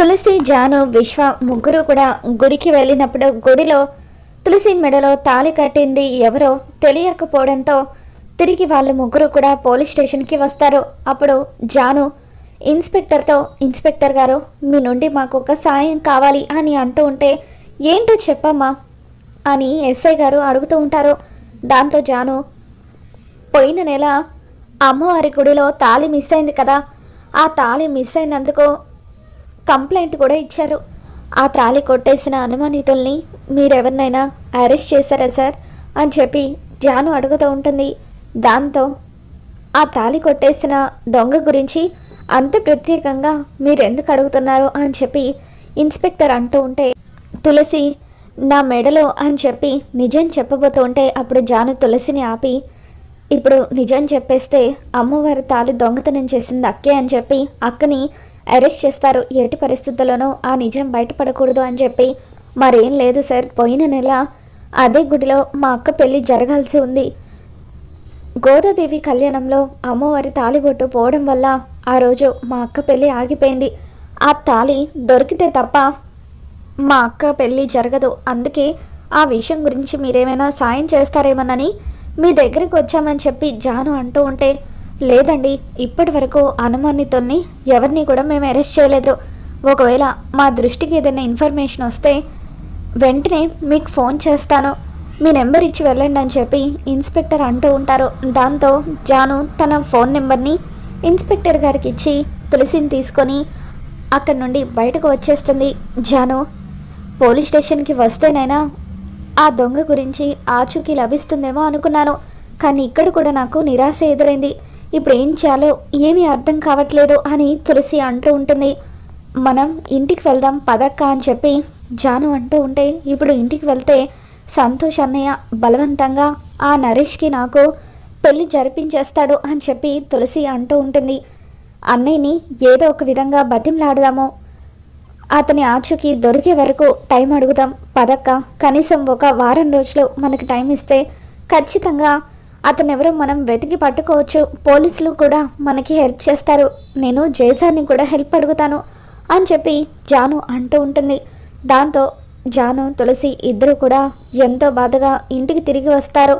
తులసి జాను విశ్వ ముగ్గురు కూడా గుడికి వెళ్ళినప్పుడు గుడిలో తులసి మెడలో తాళి కట్టింది ఎవరో తెలియకపోవడంతో తిరిగి వాళ్ళు ముగ్గురు కూడా పోలీస్ స్టేషన్కి వస్తారు. అప్పుడు జాను ఇన్స్పెక్టర్తో ఇన్స్పెక్టర్ గారు మీ నుండి మాకు ఒక సాయం కావాలి అని అంటూ ఉంటే ఏంటో చెప్పమ్మా అని ఎస్ఐ గారు అడుగుతూ ఉంటారు. దాంతో జాను పోయిన నెల అమ్మవారి గుడిలో తాళి మిస్ అయింది కదా ఆ తాళి మిస్ అయినందుకు కంప్లైంట్ కూడా ఇచ్చారు. ఆ తాళి కొట్టేసిన అనుమానితుల్ని మీరెవరినైనా అరెస్ట్ చేశారా సార్? అని చెప్పి జాను అడుగుతూ ఉంటుంది. దాంతో ఆ తాళి కొట్టేసిన దొంగ గురించి అంత ప్రత్యేకంగా మీరెందుకు అడుగుతున్నారు? అని చెప్పి ఇన్స్పెక్టర్ అంటూ ఉంటే తులసి నా మెడలో అని చెప్పి నిజం చెప్పబోతూ ఉంటే అప్పుడు జాను తులసిని ఆపి ఇప్పుడు నిజం చెప్పేస్తే అమ్మవారి తాళి దొంగతనం చేసింది అక్కే అని చెప్పి అక్కని అరెస్ట్ చేస్తారు. ఎట్టి పరిస్థితుల్లోనూ ఆ నిజం బయటపడకూడదు అని చెప్పి మరేం లేదు సార్. పోయిన నెల అదే గుడిలో మా అక్క పెళ్ళి జరగాల్సి ఉంది. గోదాదేవి కళ్యాణంలో అమ్మవారి తాలిబొట్టు పోవడం వల్ల ఆ రోజు మా అక్క పెళ్ళి ఆగిపోయింది. ఆ తాళి దొరికితే తప్ప మా అక్క పెళ్ళి జరగదు. అందుకే ఆ విషయం గురించి మీరేమైనా సాయం చేస్తారేమోనని మీ దగ్గరికి వచ్చామని చెప్పి జాను అంటూ ఉంటే లేదండి ఇప్పటి వరకు అనుమానితుల్ని ఎవరిని కూడా మేము అరెస్ట్ చేయలేదు. ఒకవేళ మా దృష్టికి ఏదైనా ఇన్ఫర్మేషన్ వస్తే వెంటనే మీకు ఫోన్ చేస్తాను. మీ నెంబర్ ఇచ్చి వెళ్ళండి అని చెప్పి ఇన్స్పెక్టర్ అంటూ ఉంటారు. దాంతో జాను తన ఫోన్ నెంబర్ని ఇన్స్పెక్టర్ గారికి ఇచ్చి తులసిని తీసుకొని అక్కడి నుండి బయటకు వచ్చేస్తుంది. జాను పోలీస్ స్టేషన్కి వస్తేనైనా ఆ దొంగ గురించి ఆచూకీ లభిస్తుందేమో అనుకున్నాను. కానీ ఇక్కడ కూడా నాకు నిరాశ ఎదురైంది. ఇప్పుడు ఏం చేయాలో ఏమీ అర్థం కావట్లేదు అని తులసి అంటూ ఉంటుంది. మనం ఇంటికి వెళ్దాం పదక్క అని చెప్పి జాను అంటూ ఉంటే ఇప్పుడు ఇంటికి వెళ్తే సంతోష్ అన్నయ్య బలవంతంగా ఆ నరేష్కి నాకు పెళ్ళి జరిపించేస్తాడు అని చెప్పి తులసి అంటూ ఉంటుంది. అన్నయ్యని ఏదో ఒక విధంగా బతిమలాడదాము. అతని ఆచుకి దొరికే వరకు టైం అడుగుదాం. పదక్క కనీసం ఒక వారం రోజులు మనకి టైం ఇస్తే ఖచ్చితంగా అతను ఎవరో మనం వెతికి పట్టుకోవచ్చు. పోలీసులు కూడా మనకి హెల్ప్ చేస్తారు. నేను జేసాన్ని కూడా హెల్ప్ అడుగుతాను అని చెప్పి జాను అంటూ ఉంటుంది. దాంతో జాను తులసి ఇద్దరు కూడా ఎంతో బాధగా ఇంటికి తిరిగి వస్తారు.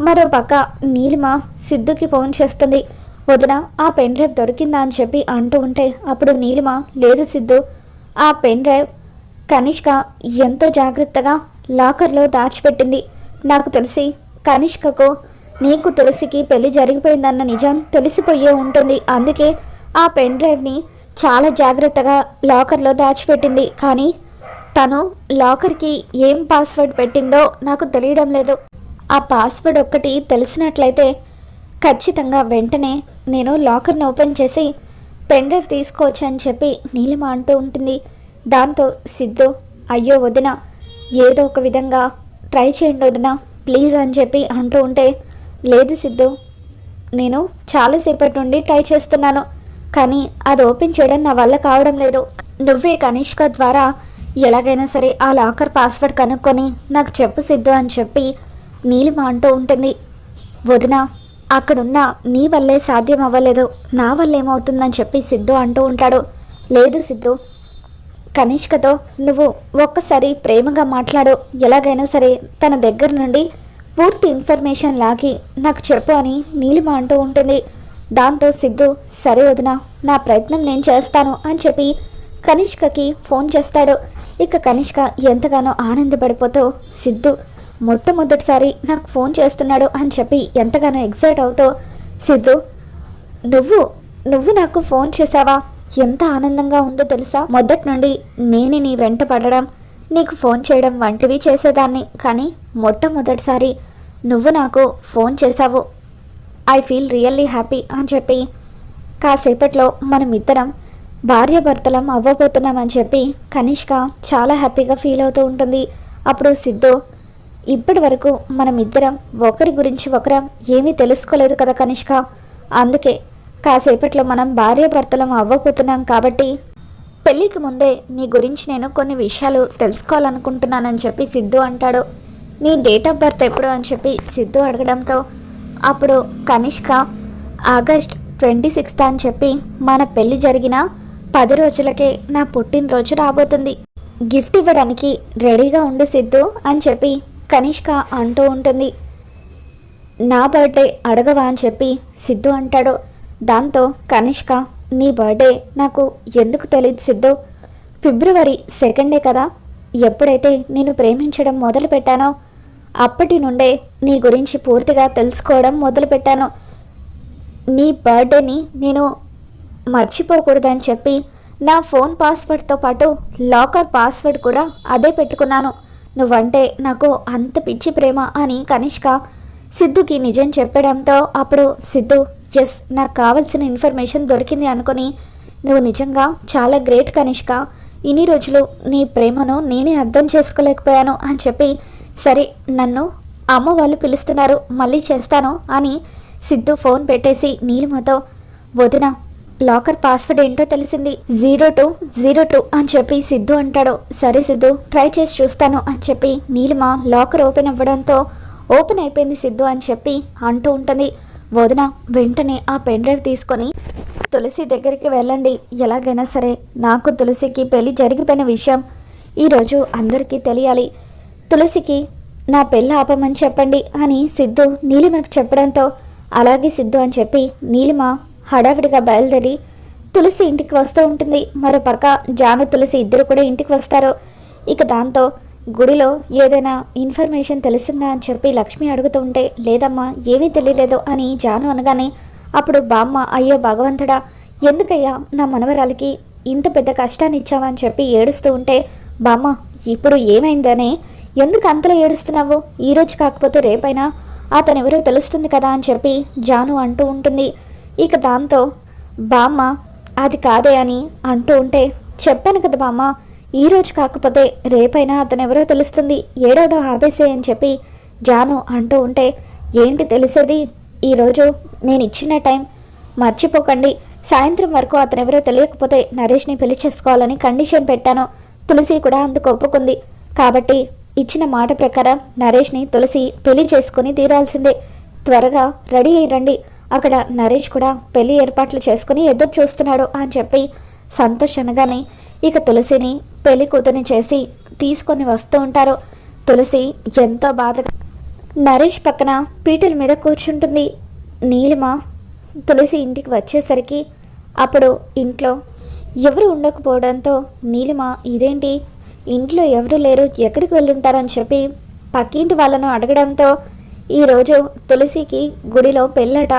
మరో పక్క నీలిమ సిద్ధుకి ఫోన్ చేస్తుంది. వదిన ఆ పెన్ డ్రైవ్ దొరికిందా అని చెప్పి అంటూ ఉంటే అప్పుడు నీలిమ లేదు సిద్ధు ఆ పెన్ డ్రైవ్ కనిష్క ఎంతో జాగ్రత్తగా లాకర్లో దాచిపెట్టింది. నాకు తెలిసి కనిష్కకు నీకు తులసికి పెళ్ళి జరిగిపోయిందన్న నిజం తెలిసిపోయే ఉంటుంది. అందుకే ఆ పెన్ డ్రైవ్ని చాలా జాగ్రత్తగా లాకర్లో దాచిపెట్టింది. కానీ తను లాకర్కి ఏం పాస్వర్డ్ పెట్టిందో నాకు తెలియడం లేదు. ఆ పాస్వర్డ్ ఒక్కటి తెలిసినట్లయితే ఖచ్చితంగా వెంటనే నేను లాకర్ని ఓపెన్ చేసి పెన్ డ్రైవ్ తీసుకోవచ్చు అని చెప్పి నీలిమ అంటూ ఉంటుంది. దాంతో సిద్ధు అయ్యో వదిన ఏదో ఒక విధంగా ట్రై చేయండి వదిన ప్లీజ్ అని చెప్పి అంటూ ఉంటే లేదు సిద్ధు. నేను చాలాసేపటి నుండి ట్రై చేస్తున్నాను కానీ అది ఓపెన్ చేయడం నా వల్ల కావడం లేదు. నువ్వే కనిష్క ద్వారా ఎలాగైనా సరే ఆ లాకర్ పాస్వర్డ్ కనుక్కొని నాకు చెప్పు సిద్ధు అని చెప్పి నీలిమ అంటూ ఉంటుంది. వదిన అక్కడున్న నీ వల్లే సాధ్యం అవ్వలేదు నా వల్ల ఏమవుతుందని చెప్పి సిద్ధు అంటూ ఉంటాడు. లేదు సిద్ధు. కనిష్కతో నువ్వు ఒక్కసారి ప్రేమగా మాట్లాడు. ఎలాగైనా సరే తన దగ్గర నుండి పూర్తి ఇన్ఫర్మేషన్ లాగి నాకు చెప్పు అని నీలిమ అంటూ ఉంటుంది. దాంతో సిద్ధు సరే వదిన నా ప్రయత్నం నేను చేస్తాను అని చెప్పి కనిష్కకి ఫోన్ చేస్తాడు. ఇక కనిష్క ఎంతగానో ఆనందపడిపోతూ సిద్ధు మొట్టమొదటిసారి నాకు ఫోన్ చేస్తున్నాడు అని చెప్పి ఎంతగానో ఎక్సైట్ అవుతూ సిద్ధు నువ్వు నువ్వు నాకు ఫోన్ చేసావా ఎంత ఆనందంగా ఉందో తెలుసా? మొదటి నుండి నేనే నీ వెంట పడడం. నీకు ఫోన్ చేయడం వంటివి చేసేదాన్ని కానీ మొట్టమొదటిసారి నువ్వు నాకు ఫోన్ చేశావు. ఐ ఫీల్ రియల్లీ హ్యాపీ అని చెప్పి. కాసేపట్లో మనం ఇద్దరం భార్యాభర్తలం అవ్వబోతున్నామని చెప్పి కనిష్క చాలా హ్యాపీగా ఫీల్ అవుతూ ఉంటుంది. అప్పుడు సిద్ధు ఇప్పటి వరకు మనం ఇద్దరం ఒకరి గురించి ఒకరం ఏమీ తెలుసుకోలేదు కదా కనిష్క. అందుకే కాసేపట్లో మనం భార్యాభర్తలం అవ్వబోతున్నాం కాబట్టి పెళ్ళికి ముందే నీ గురించి నేను కొన్ని విషయాలు తెలుసుకోవాలనుకుంటున్నానని చెప్పి సిద్ధు అంటాడు. నీ డేట్ ఆఫ్ బర్త్ ఎప్పుడు అని చెప్పి సిద్ధు అడగడంతో అప్పుడు కనిష్క ఆగస్ట్ ట్వంటీ సిక్స్త్ అని చెప్పి మన పెళ్ళి జరిగిన పది రోజులకే నా పుట్టినరోజు రాబోతుంది. గిఫ్ట్ ఇవ్వడానికి రెడీగా ఉండు సిద్ధు అని చెప్పి కనిష్క అంటూ ఉంటుంది. నా బర్త్డే అడగవా అని చెప్పి సిద్ధు అంటాడు. దాంతో కనిష్క నీ బర్త్డే నాకు ఎందుకు తెలియదు సిద్ధు? ఫిబ్రవరి సెకండే కదా. ఎప్పుడైతే నేను ప్రేమించడం మొదలు పెట్టానో అప్పటి నుండే నీ గురించి పూర్తిగా తెలుసుకోవడం మొదలుపెట్టాను. నీ బర్త్డేని నేను మర్చిపోకూడదని చెప్పి నా ఫోన్ పాస్వర్డ్తో పాటు లాకర్ పాస్వర్డ్ కూడా అదే పెట్టుకున్నాను. నువ్వంటే నాకు అంత పిచ్చి ప్రేమ అని కనిష్క సిద్ధుకి నిజం చెప్పడంతో అప్పుడు సిద్ధు ఎస్ నాకు కావలసిన ఇన్ఫర్మేషన్ దొరికింది అనుకుని నువ్వు నిజంగా చాలా గ్రేట్ కనిష్క. ఇన్ని రోజులు నీ ప్రేమను నేనే అర్థం చేసుకోలేకపోయాను అని చెప్పి సరే నన్ను అమ్మ వాళ్ళు పిలుస్తున్నారు మళ్ళీ చేస్తాను అని సిద్ధు ఫోన్ పెట్టేసి నీలిమతో వదిన లాకర్ పాస్వర్డ్ ఏంటో తెలిసింది జీరో టూ జీరో టూ అని చెప్పి సిద్ధు అంటాడు. సరే సిద్ధు ట్రై చేసి చూస్తాను అని చెప్పి నీలిమ లాకర్ ఓపెన్ అవ్వడంతో ఓపెన్ అయిపోయింది సిద్ధు అని చెప్పి అంటూ ఉంటుంది. వదిన వెంటనే ఆ పెన్ డ్రైవ్ తీసుకొని తులసి దగ్గరికి వెళ్ళండి. ఎలాగైనా సరే నాకు తులసికి పెళ్ళి జరిగిపోయిన విషయం ఈరోజు అందరికీ తెలియాలి. తులసికి నా పెళ్ళి ఆపమని చెప్పండి అని సిద్ధు నీలిమకు చెప్పడంతో అలాగే సిద్ధు అని చెప్పి నీలిమ హడావిడిగా బయలుదేరి తులసి ఇంటికి వస్తూ ఉంటుంది. మరోపక్క జాను తులసి ఇద్దరు కూడా ఇంటికి వస్తారు. ఇక దాంతో గుడిలో ఏదైనా ఇన్ఫర్మేషన్ తెలిసిందా అని చెప్పి లక్ష్మి అడుగుతూ ఉంటే లేదమ్మా ఏమీ తెలియలేదు అని జాను అనగానే అప్పుడు బామ్మ అయ్యో భగవంతుడా ఎందుకయ్యా నా మనవరాలికి ఇంత పెద్ద కష్టాన్ని ఇచ్చావని చెప్పి ఏడుస్తూ ఉంటే బామ్మ ఇప్పుడు ఏమైందనే? ఎందుకు అంతలా ఏడుస్తున్నావు? ఈరోజు కాకపోతే రేపైనా అతను ఎవరో తెలుస్తుంది కదా అని చెప్పి జాను అంటూ ఉంటుంది. ఇక దాంతో బామ్మ అది కాదే అని అంటూ ఉంటే చెప్పాను కదా బామ్మ ఈ రోజు కాకపోతే రేపైనా అతను ఎవరో తెలుస్తుంది. ఏడవడం ఆపేసే అని చెప్పి జాను అంటూ ఉంటే ఏంటి తెలిసేది? ఈరోజు నేను ఇచ్చిన టైం మర్చిపోకండి. సాయంత్రం వరకు అతను ఎవరో తెలియకపోతే నరేష్ని పెళ్ళి చేసుకోవాలని కండిషన్ పెట్టాను. తులసి కూడా అందుకు ఒప్పుకుంది. కాబట్టి ఇచ్చిన మాట ప్రకారం నరేష్ని తులసి పెళ్ళి చేసుకుని తీరాల్సిందే. త్వరగా రెడీ అయ్యి రండి. అక్కడ నరేష్ కూడా పెళ్ళి ఏర్పాట్లు చేసుకుని ఎదురు చూస్తున్నాడు అని చెప్పి సంతోష్ అనగానే ఇక తులసిని పెళ్ళి కూతుని చేసి తీసుకొని వస్తూ ఉంటారు. తులసి ఎంతో బాధగా నరేష్ పక్కన పీటల మీద కూర్చుంటుంది. నీలిమ తులసి ఇంటికి వచ్చేసరికి అప్పుడు ఇంట్లో ఎవరు ఉండకపోవడంతో నీలిమ ఇదేంటి? ఇంట్లో ఎవరు లేరు. ఎక్కడికి వెళ్ళుంటారని చెప్పి పక్కింటి వాళ్ళను అడగడంతో ఈరోజు తులసికి గుడిలో పెళ్ళట.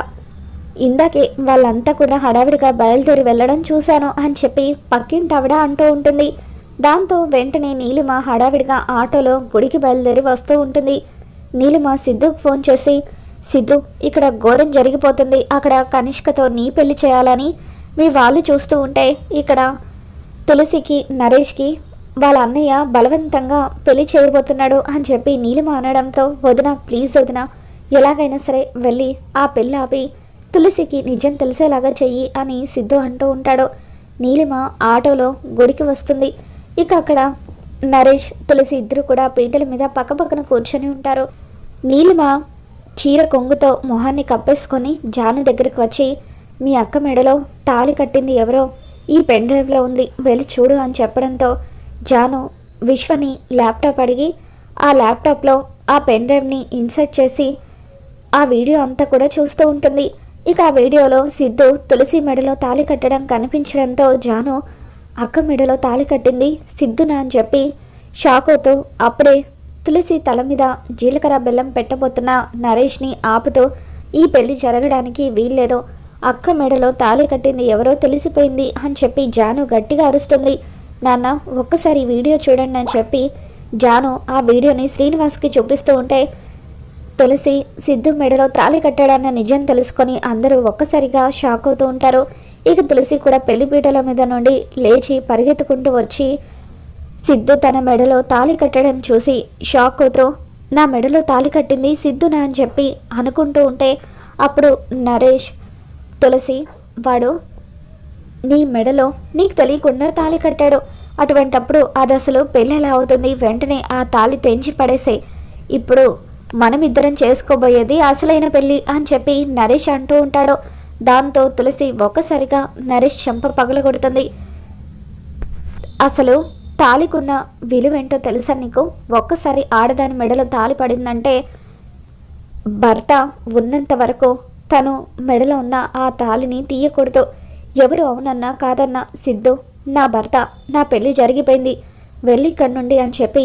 ఇందాకే వాళ్ళంతా కూడా హడావిడిగా బయలుదేరి వెళ్ళడం చూశాను అని చెప్పి పక్కింటి అంటూ ఉంటుంది. దాంతో వెంటనే నీలిమ హడావిడిగా ఆటోలో గుడికి బయలుదేరి వస్తూ ఉంటుంది. నీలిమ సిద్ధుకు ఫోన్ చేసి సిద్ధు ఇక్కడ ఘోరం జరిగిపోతుంది. అక్కడ కనిష్కతో నీ పెళ్ళి చేయాలని మీ వాళ్ళు చూస్తూ ఉంటే ఇక్కడ తులసికి నరేష్కి వాళ్ళ అన్నయ్య బలవంతంగా పెళ్ళి చేయబోతున్నాడు అని చెప్పి నీలిమ అనడంతో వదిన ప్లీజ్ వదిన ఎలాగైనా సరే వెళ్ళి ఆ పెళ్ళి ఆపి తులసికి నిజం తెలిసేలాగా చెయ్యి అని సిద్ధు అంటూ ఉంటాడు. నీలిమ ఆటోలో గుడికి వస్తుంది. ఇక అక్కడ నరేష్ తులసి ఇద్దరు కూడా పీటల మీద పక్కపక్కన కూర్చొని ఉంటారు. నీలిమ చీర కొంగుతో మొహాన్ని కప్పేసుకొని జాను దగ్గరికి వచ్చి మీ అక్క మెడలో తాళి కట్టింది ఎవరో? ఈ పెన్ డ్రైవ్లో ఉంది. వెళ్ళి చూడు అని చెప్పడంతో జాను విశ్వని ల్యాప్టాప్ అడిగి ఆ ల్యాప్టాప్లో ఆ పెన్ డ్రైవ్ని ఇన్సర్ట్ చేసి ఆ వీడియో అంతా కూడా చూస్తూ ఉంటుంది. ఇక ఆ వీడియోలో సిద్ధు తులసి మెడలో తాళి కట్టడం కనిపించడంతో జాను అక్క మెడలో తాళి కట్టింది సిద్ధునా అని చెప్పి. షాక్ అవుతూ అప్పుడే తులసి తల మీద జీలకర్ర బెల్లం పెట్టబోతున్న నరేష్ని ఆపుతూ ఈ పెళ్ళి జరగడానికి వీల్లేదు. అక్క మెడలో తాళి కట్టింది ఎవరో తెలిసిపోయింది అని చెప్పి జాను గట్టిగా అరుస్తుంది. నాన్న ఒక్కసారి వీడియో చూడండి అని చెప్పి జాను ఆ వీడియోని శ్రీనివాస్కి చూపిస్తూ ఉంటే తులసి సిద్ధు మెడలో తాళి కట్టాడన్న నిజం తెలుసుకొని అందరూ ఒక్కసారిగా షాక్ అవుతూ ఉంటారు. ఇక తులసి కూడా పెళ్ళిపీటల మీద నుండి లేచి పరిగెత్తుకుంటూ వచ్చి సిద్ధు తన మెడలో తాళి కట్టడం చూసి షాక్ అవుతూ నా మెడలో తాళి కట్టింది సిద్ధునా? అని చెప్పి అనుకుంటూ ఉంటే అప్పుడు నరేష్ తులసి వాడు నీ మెడలో నీకు తెలియకుండా తాళి కట్టాడు. అటువంటప్పుడు అది అసలు పెళ్ళి ఎలా అవుతుంది? వెంటనే ఆ తాళి తెంచి పడేసే ఇప్పుడు మనమిద్దరం చేసుకోబోయేది అసలైన పెళ్ళి అని చెప్పి నరేష్ అంటూ ఉంటాడు. దాంతో తులసి ఒక్కసారిగా నరేష్ చెంప పగలగొడుతుంది. అసలు తాలికున్న విలువేంటో తెలుసా నీకు? ఒక్కసారి ఆడదాని మెడలో తాలి పడిందంటే భర్త ఉన్నంత వరకు తను మెడలో ఉన్న ఆ తాలిని తీయకూడదు. ఎవరు అవునన్నా కాదన్నా సిద్ధు నా భర్త నా పెళ్ళి జరిగిపోయింది. వెళ్ళి ఇక్కడి నుండి అని చెప్పి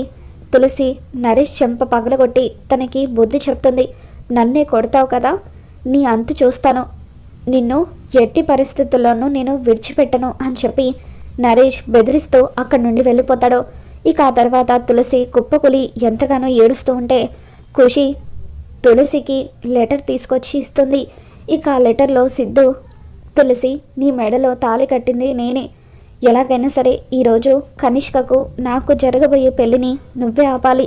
తులసి నరేష్ చెంప పగలగొట్టి తనకి బుద్ధి చెప్తుంది. నన్నే కొడతావు కదా నీ అంతు చూస్తాను. నిన్ను ఎట్టి పరిస్థితుల్లోనూ నేను విడిచిపెట్టను అని చెప్పి నరేష్ బెదిరిస్తూ అక్కడి నుండి వెళ్ళిపోతాడు. ఇక ఆ తర్వాత తులసి కుప్పకులి ఎంతగానో ఏడుస్తూ ఉంటే ఖుషి తులసికి లెటర్ తీసుకొచ్చి ఇస్తుంది. ఇక ఆ లెటర్లో సిద్ధు తులసి నీ మెడలో తాళి కట్టింది నేనే. ఎలాగైనా సరే ఈరోజు కనిష్కకు నాకు జరగబోయే పెళ్ళిని నువ్వే ఆపాలి.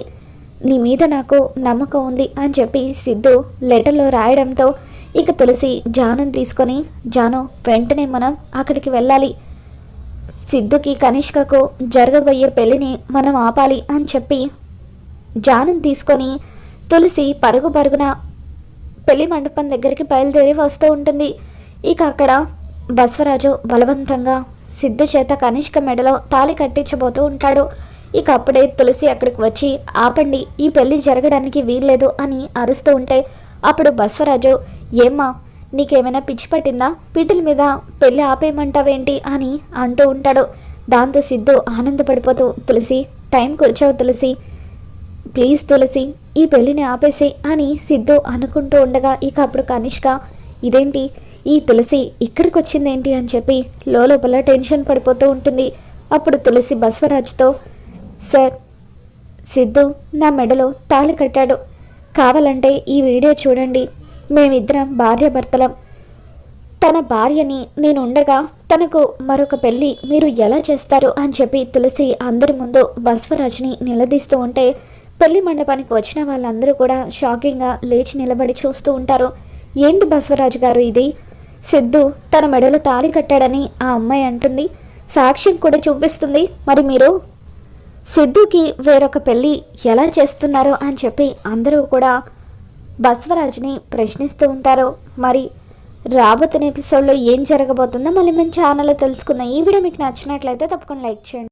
నీ మీద నాకు నమ్మకం ఉంది అని చెప్పి సిద్ధు లెటర్లో రాయడంతో ఇక తులసి జానం తీసుకొని జాను వెంటనే మనం అక్కడికి వెళ్ళాలి. సిద్ధుకి కనిష్కకు జరగబోయే పెళ్ళిని మనం ఆపాలి అని చెప్పి జానం తీసుకొని తులసి పరుగు పరుగున పెళ్ళి మండపం దగ్గరికి బయలుదేరి వస్తూ ఉంటుంది. ఇక అక్కడ బసవరాజు బలవంతంగా సిద్ధు చేత కనిష్క మెడలో తాళి కట్టించబోతూ ఉంటాడు. ఇక అప్పుడే తులసి అక్కడికి వచ్చి ఆపండి ఈ పెళ్ళి జరగడానికి వీల్లేదు అని అరుస్తూ ఉంటే అప్పుడు బసవరాజు ఏమ్మా నీకేమైనా పిచ్చి పట్టిందా? పీటల మీద పెళ్ళి ఆపేయమంటావేంటి? అని అంటూ ఉంటాడు. దాంతో సిద్ధు ఆనందపడిపోతూ తులసి టైం కూర్చోవు తులసి. ప్లీజ్ తులసి ఈ పెళ్ళిని ఆపేసి అని సిద్ధు అనుకుంటూ ఉండగా ఇక అప్పుడు కనిష్క ఇదేంటి? ఈ తులసి ఇక్కడికి వచ్చిందేంటి అని చెప్పి లోపల టెన్షన్ పడిపోతూ ఉంటుంది. అప్పుడు తులసి బస్వరాజుతో సార్ సిద్ధు నా మెడలో తాళి కట్టాడు. కావాలంటే ఈ వీడియో చూడండి. మేమిద్దరం భార్యాభర్తలం. తన భార్యని నేను ఉండగా తనకు మరొక పెళ్ళి మీరు ఎలా చేస్తారు? అని చెప్పి తులసి అందరి ముందు బస్వరాజ్ని నిలదీస్తూ ఉంటే పెళ్ళి మండపానికి వచ్చిన వాళ్ళందరూ కూడా షాకింగ్గా లేచి నిలబడి చూస్తూ ఉంటారు. ఏంటి బసవరాజు గారు ఇది? సిద్ధు తన మెడలో తాళి కట్టాడని ఆ అమ్మాయి అంటుంది. సాక్ష్యం కూడా చూపిస్తుంది. మరి మీరు? సిద్ధుకి వేరొక పెళ్ళి ఎలా చేస్తున్నారో అని చెప్పి అందరూ కూడా బసవరాజుని ప్రశ్నిస్తూ ఉంటారు. మరి రాబోతున్న ఎపిసోడ్లో ఏం జరగబోతుందో మళ్ళీ మేము ఛానల్లో తెలుసుకుందాం. ఈ వీడియో మీకు నచ్చినట్లయితే తప్పకుండా లైక్ చేయండి.